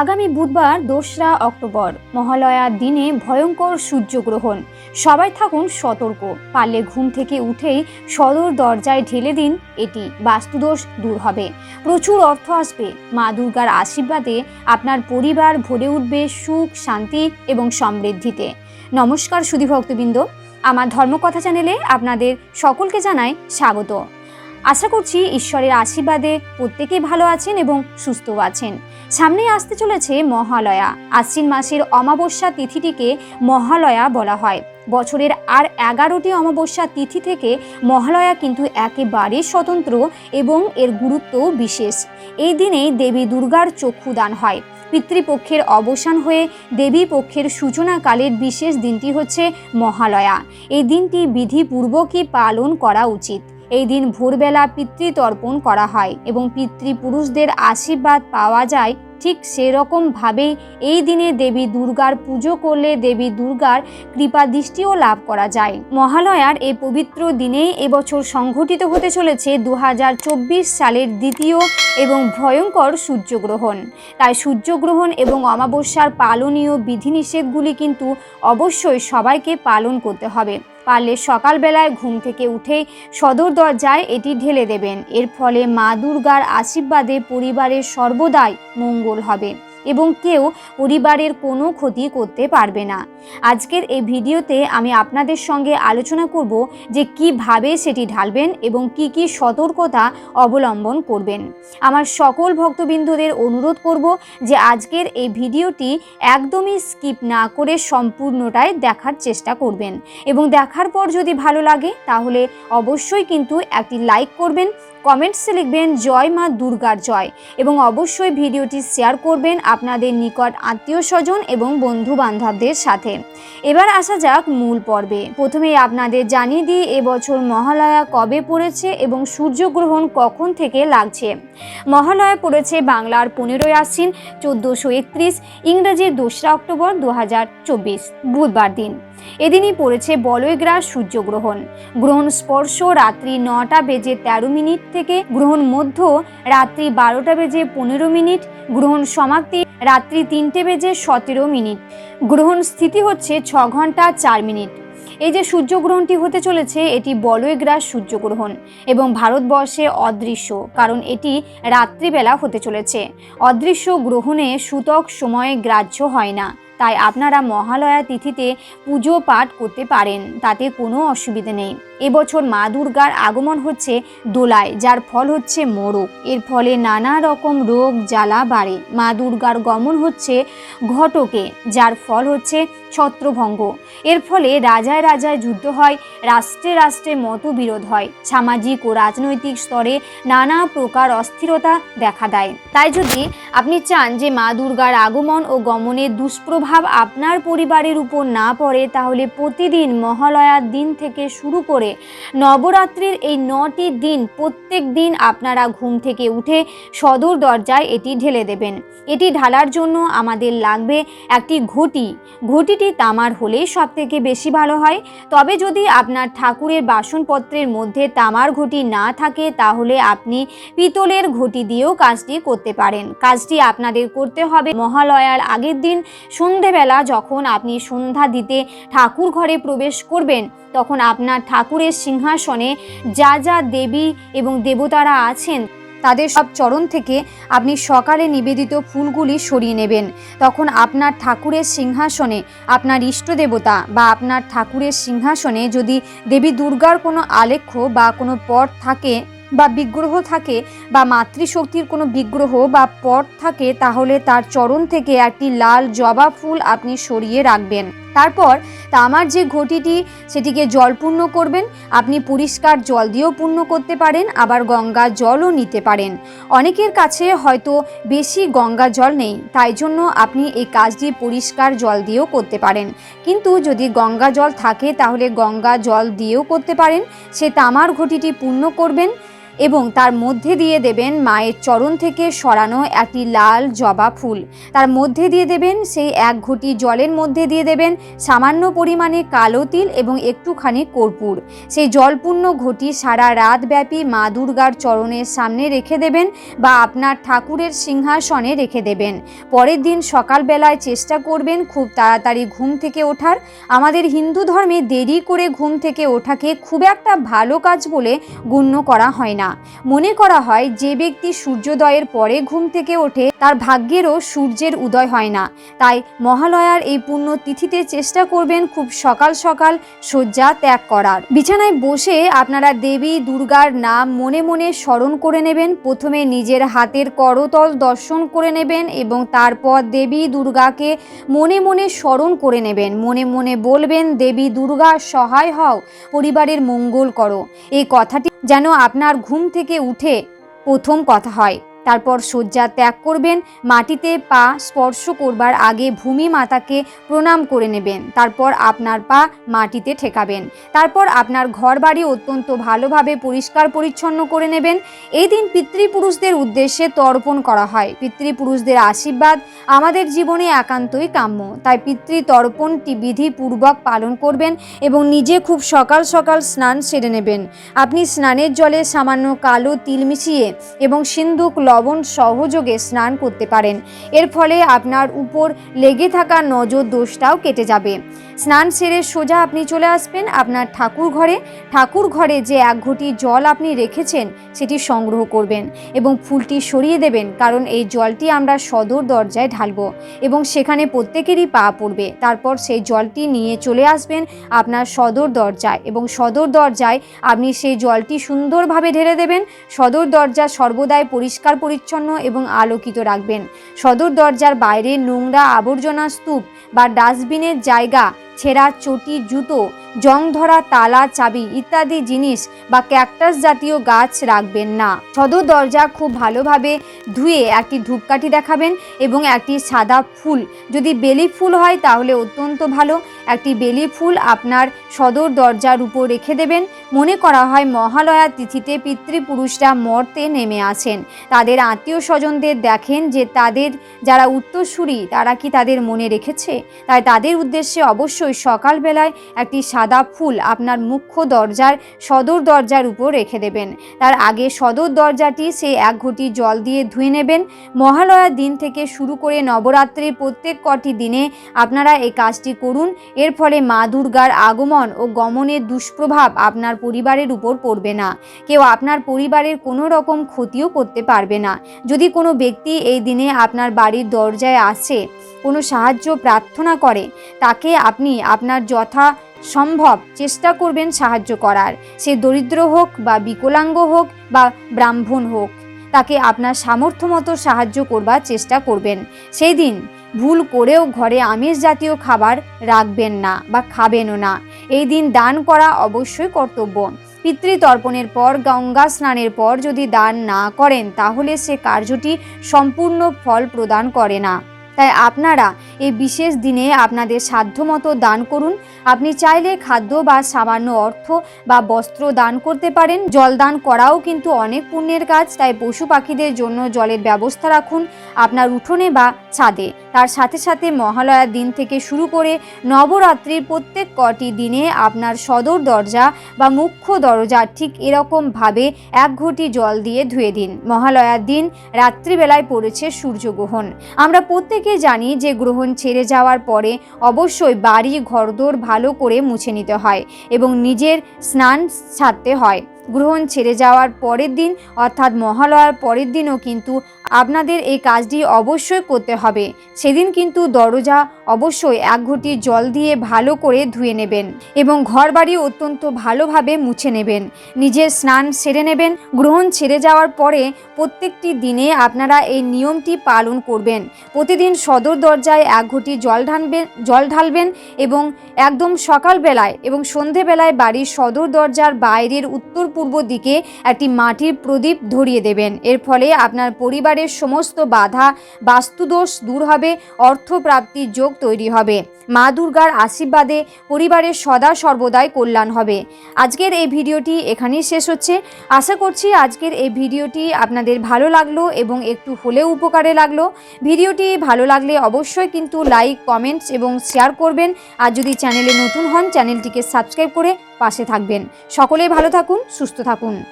আগামী বুধবার দোসরা অক্টোবর। মহালয়ার দিনে ভয়ঙ্কর সূর্যগ্রহণ। সবাই থাকুন সতর্ক। পারলে ঘুম থেকে উঠেই সদর দরজায় ঢেলে দিন এটি। বাস্তুদোষ দূর হবে। প্রচুর অর্থ আসবে। মা দুর্গার আশীর্বাদে আপনার পরিবার ভরে উঠবে সুখ, শান্তি এবং সমৃদ্ধিতে। নমস্কার সুধী ভক্তবৃন্দ আমার ধর্মকথা চ্যানেলে আপনাদের সকলকে জানাই স্বাগত। আশা করছি ঈশ্বরের আশীর্বাদে প্রত্যেকেই ভালো আছেন এবং সুস্থ আছেন। সামনে আসতে চলেছে মহালয়া। আশ্বিন মাসের অমাবস্যা তিথিটিকে মহালয়া বলা হয়। বছরের আর এগারোটি অমাবস্যা তিথি থেকে মহালয়া কিন্তু একেবারে স্বতন্ত্র এবং এর গুরুত্বও বিশেষ। এই দিনেই দেবী দুর্গার চক্ষুদান হয়। পিতৃপক্ষের অবসান হয়ে দেবী পক্ষের সূচনাকালের বিশেষ দিনটি হচ্ছে মহালয়া। এই দিনটি বিধিপূর্বকই পালন করা উচিত। এই দিন ভোরবেলা পিতৃতর্পণ করা হয় এবং পিতৃপুরুষদের আশীর্বাদ পাওয়া যায় ঠিক সেরকমভাবেই এই দিনে দেবী দুর্গার পুজো করলে দেবী দুর্গার কৃপা দৃষ্টিও লাভ করা যায়। মহালয়ার এই পবিত্র দিনেই এবছর সংঘটিত হতে চলেছে দু হাজার চব্বিশ সালের দ্বিতীয় এবং ভয়ঙ্কর সূর্যগ্রহণ। তাই সূর্যগ্রহণ এবং অমাবস্যার পালনীয় বিধিনিষেধগুলি কিন্তু অবশ্যই সবাইকে পালন করতে হবে। পারলে সকালবেলায় ঘুম থেকে উঠেই সদর দরজায় এটি ঢেলে দেবেন। এর ফলে মা দুর্গার আশীর্বাদে পরিবারের সর্বদাই মঙ্গল। হবে। এবং কেউ পরিবারের কোনো ক্ষতি করতে পারবে না। আজকের এই ভিডিওতে আমি আপনাদের সঙ্গে আলোচনা করব যে কীভাবে সেটি ঢালবেন এবং কি কি সতর্কতা অবলম্বন করবেন। আমার সকল ভক্তবিন্দুদের অনুরোধ করব যে আজকের এই ভিডিওটি একদমই স্কিপ না করে সম্পূর্ণটাই দেখার চেষ্টা করবেন এবং দেখার পর যদি ভালো লাগে তাহলে অবশ্যই কিন্তু একটি লাইক করবেন, কমেন্টসে লিখবেন, জয় মা দুর্গার জয় এবং অবশ্যই ভিডিওটি শেয়ার করবেন আপনাদের নিকট আত্মীয় স্বজন এবং বন্ধু বান্ধবদের সাথে। এবার আসা যাক মূল পর্বে। প্রথমেই আপনাদের জানিয়ে দিই, এবছর মহালয়া কবে পড়েছে এবং সূর্যগ্রহণ কখন থেকে লাগছে? মহালয়া পড়েছে বাংলার পনেরোই আশ্বিন, চোদ্দোশো একত্রিশ, ইংরেজির দোসরা অক্টোবর, দু হাজার চব্বিশ। বুধবার দিন। এদিনই পড়েছে বলয়গ্রাস সূর্যগ্রহণ। গ্রহণ স্পর্শ রাত্রি নটা বেজে তেরো মিনিট থেকে গ্রহণ মধ্য রাত্রি বারোটা বেজে পনেরো মিনিট, গ্রহণ সমাপ্তি রাত্রি তিনটে বেজে সতেরো মিনিট। গ্রহণ স্থিতি হচ্ছে ছ ঘণ্টা চার মিনিট। এই যে সূর্যগ্রহণটি হতে চলেছে, এটি বলয়গ্রাস সূর্যগ্রহণ এবং ভারতবর্ষে অদৃশ্য, কারণ এটি রাত্রিবেলা হতে চলেছে। অদৃশ্য গ্রহণে সূতক সময়ে গ্রাহ্য হয় না। তাই আপনারা মহালয়া তিথিতে পুজো পাঠ করতে পারেন, তাতে কোনো অসুবিধে নেই। এবছর মা দুর্গার আগমন হচ্ছে দোলায়, যার ফল হচ্ছে মোরগ। এর ফলে নানা রকম রোগ জ্বালা বাড়ে। মা দুর্গার গমন হচ্ছে ঘটকে, যার ফল হচ্ছে ছত্রভঙ্গ। এর ফলে রাজায় রাজায় যুদ্ধ হয়, রাষ্ট্রে রাষ্ট্রে মতবিরোধ হয়। সামাজিক ও রাজনৈতিক স্তরে নানা প্রকার অস্থিরতা দেখা দেয়। তাই যদি আপনি চান যে মা দুর্গার আগমন ও গমনের দুষ্প্রভাব আপনার পরিবারের উপর না পড়ে, তাহলে প্রতিদিন মহালয়ার দিন থেকে শুরু করে নবরাত্রির এই নটি দিন প্রত্যেক দিন আপনারা ঘুম থেকে উঠে সদর দরজায় এটি ঢেলে দেবেন। এটি ঢালার জন্য আমাদের লাগবে একটি ঘটি। ঘটিটি তামার হলেই সব থেকে বেশি ভালো হয়। তবে যদি আপনার ঠাকুরের বাসনপত্রের মধ্যে তামার ঘটি না থাকে, তাহলে আপনি পিতলের ঘটি দিয়েও কাজটি করতে পারেন। কাজটি আপনাদের করতে হবে মহালয়ার আগের দিন সন্ধেবেলা, যখন আপনি সন্ধ্যা দিতে ঠাকুর ঘরে প্রবেশ করবেন, তখন আপনার ঠাকুরের সিংহাসনে যা যা দেবী এবং দেবতারা আছেন তাদের সব চরণ থেকে আপনি সকালে নিবেদিত ফুলগুলি সরিয়ে নেবেন। তখন আপনার ঠাকুরের সিংহাসনে আপনার ইষ্ট দেবতা বা আপনার ঠাকুরের সিংহাসনে যদি দেবী দুর্গার কোনো আলেখ্য বা কোনো পট থাকে বা বিগ্রহ থাকে বা মাতৃশক্তির কোনো বিগ্রহ বা পট থাকে, তাহলে তার চরণ থেকে একটি লাল জবা ফুল আপনি সরিয়ে রাখবেন। তারপর তামার যে ঘটিটি, সেটিকে জল পূর্ণ করবেন। আপনি পরিষ্কার জল দিয়েও পূর্ণ করতে পারেন, আবার গঙ্গা জলও নিতে পারেন। অনেকের কাছে হয়তো বেশি গঙ্গা জল নেই, তাই জন্য আপনি এই কাজটি পরিষ্কার জল দিয়েও করতে পারেন। কিন্তু যদি গঙ্গা জল থাকে, তাহলে গঙ্গা জল দিয়েও করতে পারেন। সে তামার ঘটিটি পূর্ণ করবেন। এবং তার মধ্যে দিয়ে দেবেন মায়ের চরণ থেকে সরানো একটি লাল জবা ফুল। তার মধ্যে দিয়ে দেবেন সেই এক ঘটি জলের মধ্যে দিয়ে দেবেন সামান্য পরিমাণে কালো তিল এবং একটুখানি কর্পূর। সেই জলপূর্ণ ঘটি সারা রাত ব্যাপী মা দুর্গার চরণের সামনে রেখে দেবেন বা আপনার ঠাকুরের সিংহাসনে রেখে দেবেন। পরের দিন সকালবেলায় চেষ্টা করবেন খুব তাড়াতাড়ি ঘুম থেকে ওঠার। আমাদের হিন্দু ধর্মে দেরি করে ঘুম থেকে ওঠাকে খুব একটা ভালো কাজ বলে গণ্য করা হয় না। মনে করা হয়, যে ব্যক্তি সূর্যোদয়ের পরে ঘুম থেকে ওঠে, তার ভাগ্যেরও সূর্যের উদয় হয় না। তাই মহালয়ার এই পুণ্য তিথিতে চেষ্টা করবেন খুব সকাল সকাল শয্যা ত্যাগ করার। বিছানায় বসে আপনারা দেবী দুর্গার নাম মনে মনে স্মরণ করে নেবেন। প্রথমে নিজের হাতের করতল দর্শন করে নেবেন এবং তারপর দেবী দুর্গাকে মনে মনে স্মরণ করে নেবেন। মনে মনে বলবেন, দেবী দুর্গা, সহায় হও, পরিবারের মঙ্গল করো। এই কথাটি যেন আপনার ঘুম থেকে উঠে প্রথম কথা হয়। তারপর শয্যা ত্যাগ করবেন, মাটিতে পা স্পর্শ করবার আগে ভূমি মাতাকে প্রণাম করে নেবেন, তারপর আপনার পা মাটিতে ঠেকাবেন। তারপর আপনার ঘর বাড়ি অত্যন্ত ভালোভাবে পরিষ্কার পরিচ্ছন্ন করে নেবেন। এই দিন পিতৃপুরুষদের উদ্দেশ্যে তর্পণ করা হয়। পিতৃপুরুষদের আশীর্বাদ আমাদের জীবনে একান্তই কাম্য। তাই পিতৃ তর্পণটি বিধিপূর্বক পালন করবেন এবং নিজে খুব সকাল সকাল স্নান সেরে নেবেন। আপনি স্নানের জলে সামান্য কালো তিল মিশিয়ে এবং সিন্ধুক লবণ সহযোগে স্নান করতে পারেন। এর ফলে আপনার উপর লেগে থাকা নজর দোষটাও কেটে যাবে। স্নান সেরে সোজা আপনি চলে আসবেন আপনার ঠাকুর ঘরে। ঠাকুর ঘরে যে এক ঘটি জল আপনি রেখেছেন, সেটি সংগ্রহ করবেন এবং ফুলটি সরিয়ে দেবেন, কারণ এই জলটি আমরা সদর দরজায় ঢালবো এবং সেখানে প্রত্যেকেরই পা পড়বে। তারপর সেই জলটি নিয়ে চলে আসবেন আপনার সদর দরজায় এবং সদর দরজায় আপনি সেই জলটি সুন্দরভাবে ঢেলে দেবেন। সদর দরজা সর্বদাই পরিষ্কার, পরিচ্ছন্ন এবং আলোকিত রাখবেন। সদর দরজার বাইরে নোংরা আবর্জনা স্তূপ বা ডাস্টবিনের জায়গা ছেঁড়া চটি জুতো জং ধরা তালা, চাবি ইত্যাদি জিনিস বা ক্যাকটাস জাতীয় গাছ রাখবেন না। সদর দরজা খুব ভালোভাবে ধুয়ে একটি ধূপকাঠি দেখাবেন এবং একটি সাদা ফুল। যদি বেলি ফুল হয় তাহলে অত্যন্ত ভালো। একটি বেলি ফুল আপনার সদর দরজার উপর রেখে দেবেন। মনে করা হয় মহালয়া তিথিতে পিতৃপুরুষরা মর্তে নেমে আসেন। তাদের আত্মীয় স্বজনদের দেখেন যে তাদের যারা উত্তরসূরি, তারা কি তাদের মনে রেখেছে? তাই তাদের উদ্দেশ্যে অবশ্যই সকালবেলায় একটি সাদা ফুল আপনার মুখ্য দরজার সদর দরজার উপর রেখে দেবেন। তার আগে সদর দরজাটি সে এক ঘটি জল দিয়ে ধুয়ে নেবেন। মহালয়ার দিন থেকে শুরু করে নবরাত্রির প্রত্যেক কটি দিনে আপনারা এই কাজটি করুন। এর ফলে মা দুর্গার আগমন ও গমনের দুষ্প্রভাব আপনার পরিবারের উপর পড়বে না। কেউ আপনার পরিবারের কোনো রকম ক্ষতিও করতে পারবে না। যদি কোনো ব্যক্তি এই দিনে আপনার বাড়ির দরজায় আসে, কোনো সাহায্য প্রার্থনা করে, তাকে আপনি আপনার যথা সম্ভব, চেষ্টা করবেন সাহায্য করার। সে দরিদ্র হোক বা বিকলাঙ্গ হোক বা ব্রাহ্মণ হোক, তাকে আপনার সামর্থ্য মতো সাহায্য করবার চেষ্টা করবেন। সেই দিন ভুল করেও ঘরে আমিষ জাতীয় খাবার রাখবেন না বা খাবেনও না। এই দিন দান করা অবশ্যই কর্তব্য। পিতৃতর্পণের পর, গঙ্গা স্নানের পর যদি দান না করেন, তাহলে সে কার্যটি সম্পূর্ণ ফল প্রদান করে না। তাই আপনারা এই বিশেষ দিনে আপনাদের সাধ্যমতো দান করুন। আপনি চাইলে খাদ্য বা সামান্য অর্থ বা বস্ত্র দান করতে পারেন। জল দান করাও কিন্তু অনেক পুণ্যের কাজ। তাই পশু পাখিদের জন্য জলের ব্যবস্থা রাখুন আপনার উঠোনে বা ছাদে। তার সাথে সাথে মহালয়ার দিন থেকে শুরু করে নবরাত্রির প্রত্যেক কটি দিনে আপনার সদর দরজা বা মুখ্য দরজা ঠিক এরকমভাবে এক ঘটি জল দিয়ে ধুয়ে দিন। মহালয়ার দিন রাত্রিবেলায় পড়েছে সূর্যগ্রহণ। আমরা প্রত্যেকে জানি যে গ্রহণ ছেড়ে যাওয়ার পরে অবশ্যই বাড়ি ঘরদোর ভালো করে মুছে নিতে হয় এবং নিজের স্নান ছাড়তে হয়। গ্রহণ ছেড়ে যাওয়ার পরের দিন, অর্থাৎ মহালয়ার পরের দিনও কিন্তু আপনাদের এই কাজটি অবশ্যই করতে হবে। সেদিন কিন্তু দরজা অবশ্যই এক ঘটি জল দিয়ে ভালো করে ধুয়ে নেবেন এবং ঘর বাড়ি অত্যন্ত ভালোভাবে মুছে নেবেন। নিজের স্নান সেরে নেবেন। গ্রহণ ছেড়ে যাওয়ার পরে প্রত্যেকটি দিনে আপনারা এই নিয়মটি পালন করবেন। প্রতিদিন সদর দরজায় এক ঘটি জল ঢালবেন জল ঢালবেন এবং একদম সকালবেলায় এবং সন্ধেবেলায় বাড়ির সদর দরজার বাইরের উত্তর পূর্ব দিকে একটি মাটির প্রদীপ ধরিয়ে দেবেন। এর ফলে আপনার পরিবারের সমস্ত বাধা, বাস্তুদোষ দূর হবে অর্থপ্রাপ্তির যোগ তৈরি হবে। মা দুর্গার আশীর্বাদে পরিবারের সদা সর্বদাই কল্যাণ হবে। আজকের এই ভিডিওটি এখানেই শেষ হচ্ছে। আশা করছি আজকের এই ভিডিওটি আপনাদের ভালো লাগল এবং একটু হলেও উপকারে লাগল। ভিডিওটি ভালো লাগলে অবশ্যই কিন্তু লাইক, কমেন্টস এবং শেয়ার করবেন। আর যদি চ্যানেলে নতুন হন, চ্যানেলটিকে সাবস্ক্রাইব করে পাশে থাকবেন। সকলেই ভালো থাকুন সুস্থ থাকুন।